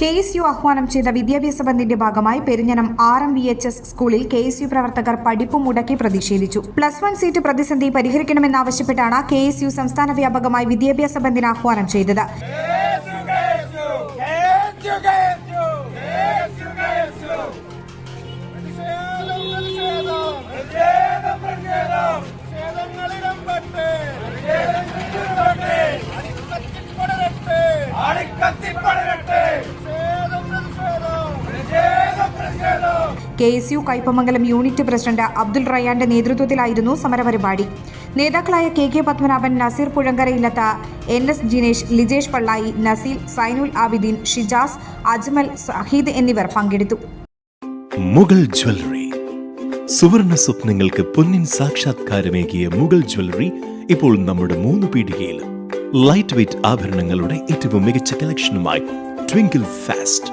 K S U ആഹ്വാനം ചെയ്ത വിദ്യാഭ്യാസ ബന്ദിന്റെ ഭാഗമായി Perinjanam R M V H S സ്കൂളിൽ കെ എസ് യു പ്രവർത്തകർ പഠിപ്പ് മുടക്കി പ്രതിഷേധിച്ചു. പ്ലസ് വൺ സീറ്റ് പ്രതിസന്ധി പരിഹരിക്കണമെന്നാവശ്യപ്പെട്ടാണ് കെ എസ് യു സംസ്ഥാന വ്യാപകമായി വിദ്യാഭ്യാസ ബന്ദിന് ആഹ്വാനം ചെയ്തത്. K S U Kaipamangalam unit president Abdul റയാന്റെ നേതൃത്വത്തിലായിരുന്നു സമരപരിപാടി. നേതാക്കളായ കെ കെ പത്മനാഭൻ നസീർ പുഴങ്കരയിലത്ത എൻ എസ് ജിനേഷ് ലിജേഷ് പള്ളായി നസീൽ സൈനുൽ ആബിദീൻ ഷിജാസ് അജ്മൽ സഹീദ് എന്നിവർ പങ്കെടുത്തു. മുഗൾ ജ്വല്ലറി. സുവർണ സ്വപ്നങ്ങൾക്ക് പൊന്നിൻ സാക്ഷാത്കാരമേകിയ മുഗൾ ജ്വല്ലറി ഇപ്പോൾ നമ്മുടെ മൂന്ന് പീടികയിലും. ലൈറ്റ് വെയ്റ്റ് ആഭരണങ്ങളുടെ ഏറ്റവും മികച്ച കളക്ഷനുമായി ട്വിങ്കിൾ ഫാസ്റ്റ്